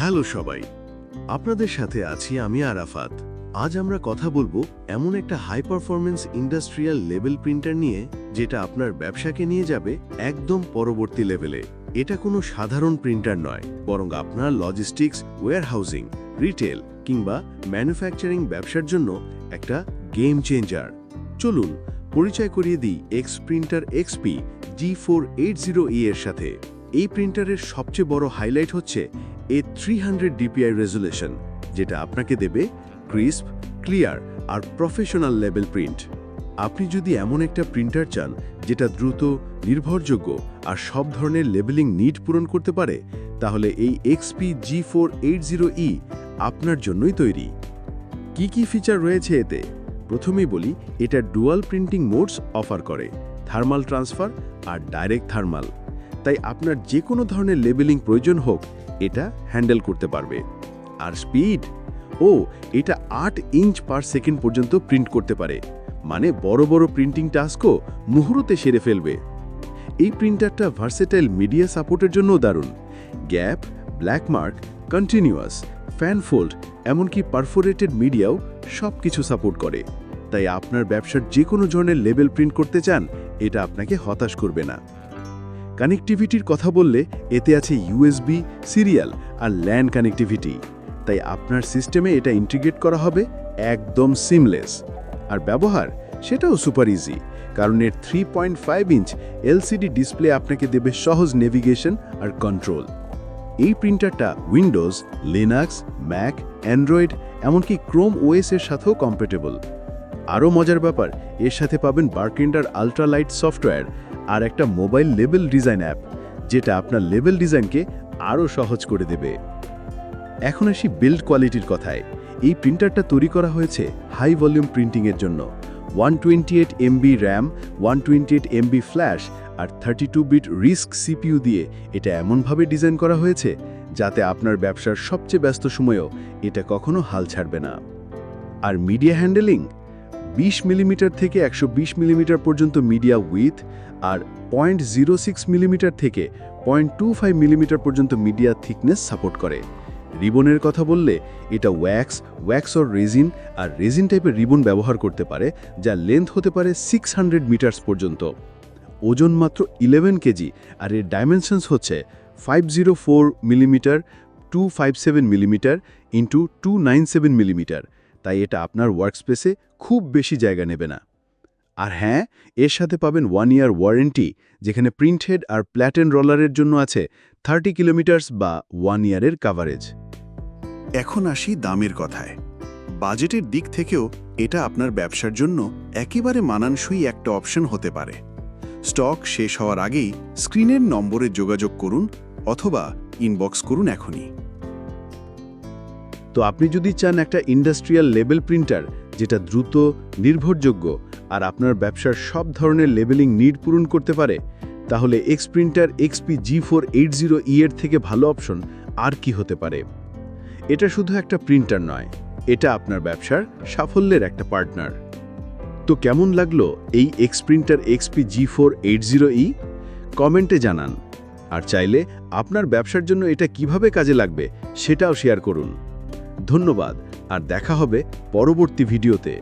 Hello সবাই। আপনাদের সাথে আছি আমি আরাফাত। আজ আমরা কথা বলব এমন একটা high performance industrial level printer নিয়ে, যেটা আপনার ব্যবসাকে নিয়ে যাবে একদম পরবর্তী লেভেলে এটা কোনো সাধারণ প্রিন্টার নয়, বরং আপনার লজিস্টিক্স ওয়্যারহাউজিং রিটেল কিংবা ম্যানুফ্যাকচারিং ব্যবসার জন্য একটা গেম চেঞ্জার চলুন, পরিচয় করিয়ে দিই X printer XP G four eight zero E এর সাথে। এই প্রিন্টারের সবচেয়ে বড় হাইলাইট হচ্ছে এ থ্রি হান্ড্রেড ডিপিআই রেজুলেশন যেটা আপনাকে দেবে ক্রিস্প ক্লিয়ার আর প্রফেশনাল লেভেল প্রিন্ট আপনি যদি এমন একটা প্রিন্টার চান, যেটা দ্রুত, নির্ভরযোগ্য আর সব ধরনের লেবেলিং নিড পূরণ করতে পারে, তাহলে এই XP G four eight zero E আপনার জন্যই তৈরি। কি কি ফিচার রয়েছে এতে? প্রথমেই বলি, এটা ডুয়াল প্রিন্টিং মোডস অফার করে থার্মাল ট্রান্সফার আর ডাইরেক্ট থার্মাল তাই আপনার যে কোনো ধরনের লেবেলিং প্রয়োজন হোক এটা হ্যান্ডেল করতে পারবে। আর স্পিড? ও, এটা আট ইঞ্চ পার সেকেন্ড পর্যন্ত প্রিন্ট করতে পারে। মানে বড় বড় প্রিন্টিং টাস্কও মুহূর্তে সেরে ফেলবে। এই প্রিন্টারটা ভার্সেটাইল মিডিয়া সাপোর্টের জন্য দারুণ। Gap, black mark, continuous, fan fold, এমনকি পারফোরেটেড মিডিয়াও সব কিছু সাপোর্ট করে। তাই আপনার ব্যবসার যে কোনো ধরনের লেবেল প্রিন্ট করতে চান, এটা আপনাকে হতাশ করবে না। কানেক্টিভিটির কথা বললে এতে আছে ইউএসবি, সিরিয়াল আর ল্যান্ড কানেক্টিভিটি। তাই আপনার সিস্টেমে এটা ইন্টিগ্রেট করা হবে একদম সিমলেস। আর ব্যবহার, সেটাও সুপার ইজি, কারণ এর three point five inch LCD display আপনাকে দেবে সহজ নেভিগেশন আর কন্ট্রোল। এই প্রিন্টারটা উইন্ডোজ, লিনাক্স, ম্যাক, অ্যান্ড্রয়েড, এমনকি ক্রোম ওএস এর সাথেও কম্পেটেবল আরও মজার ব্যাপার, এর সাথে পাবেন বার্কিন্ডার আলট্রালাইট সফটওয়্যার আর একটা মোবাইল লেবেল ডিজাইন অ্যাপ, যেটা আপনার লেবেল ডিজাইনকে আরও সহজ করে দেবে। এখন আসি বিল্ড কোয়ালিটির কথায়। এই প্রিন্টারটা তৈরি করা হয়েছে হাই ভলিউম প্রিন্টিংয়ের জন্য। One twenty eight MB RAM, one twenty eight MB flash আর thirty two bit RISC CPU দিয়ে এটা এমনভাবে ডিজাইন করা হয়েছে যাতে আপনার ব্যবসার সবচেয়ে ব্যস্ত সময়েও এটা কখনো হাল ছাড়বে না। আর মিডিয়া হ্যান্ডেলিং? বিশ মিলিমিটার থেকে একশো বিশ মিলিমিটার পর্যন্ত মিডিয়া উইথ আর পয়েন্ট জিরো সিক্স মিলিমিটার থেকে পয়েন্ট টু ফাইভ মিলিমিটার পর্যন্ত মিডিয়া থিকনেস সাপোর্ট করে। রিবনের কথা বললে এটা ওয়্যাক্স ওয়্যাক্স অর রেজিন আর রেজিন টাইপের রিবন ব্যবহার করতে পারে, যা লেন্থ হতে পারে সিক্স হান্ড্রেড মিটার্স পর্যন্ত। ওজন মাত্র ইলেভেন কেজি আর এর ডাইমেনশনস হচ্ছে five zero four millimetre two five seven millimetre into two nine seven millimetre. তাই এটা আপনার ওয়ার্কস্পেসে খুব বেশি জায়গা নেবে না। আর হ্যাঁ এর সাথে পাবেন ওয়ান ইয়ার ওয়ারেন্টি যেখানে প্রিন্টেড আর প্ল্যাটেন রলারের জন্য আছে থার্টি কিলোমিটার্স বা ওয়ান ইয়ারের কাভারেজ এখন আসি দামের কথায়। বাজেটের দিক থেকেও এটা আপনার ব্যবসার জন্য একেবারে মানানসই একটা অপশন হতে পারে। স্টক শেষ হওয়ার আগেই স্ক্রিনের নম্বরে যোগাযোগ করুন অথবা ইনবক্স করুন এখনই। তো আপনি যদি চান একটা ইন্ডাস্ট্রিয়াল লেবেল প্রিন্টার, যেটা দ্রুত, নির্ভরযোগ্য আর আপনার ব্যবসার সব ধরনের লেবেলিং নিড পূরণ করতে পারে, তাহলে X printer XP G four eight zero E এর থেকে ভালো অপশন আর কি হতে পারে। এটা শুধু একটা প্রিন্টার নয়, এটা আপনার ব্যবসার সাফল্যের একটা পার্টনার। তো কেমন লাগল এই X printer XP G four eight zero E কমেন্টে জানান। আর চাইলে আপনার ব্যবসার জন্য এটা কীভাবে কাজে লাগবে, সেটাও শেয়ার করুন। ধন্যবাদ আর দেখা হবে পরবর্তী ভিডিওতে।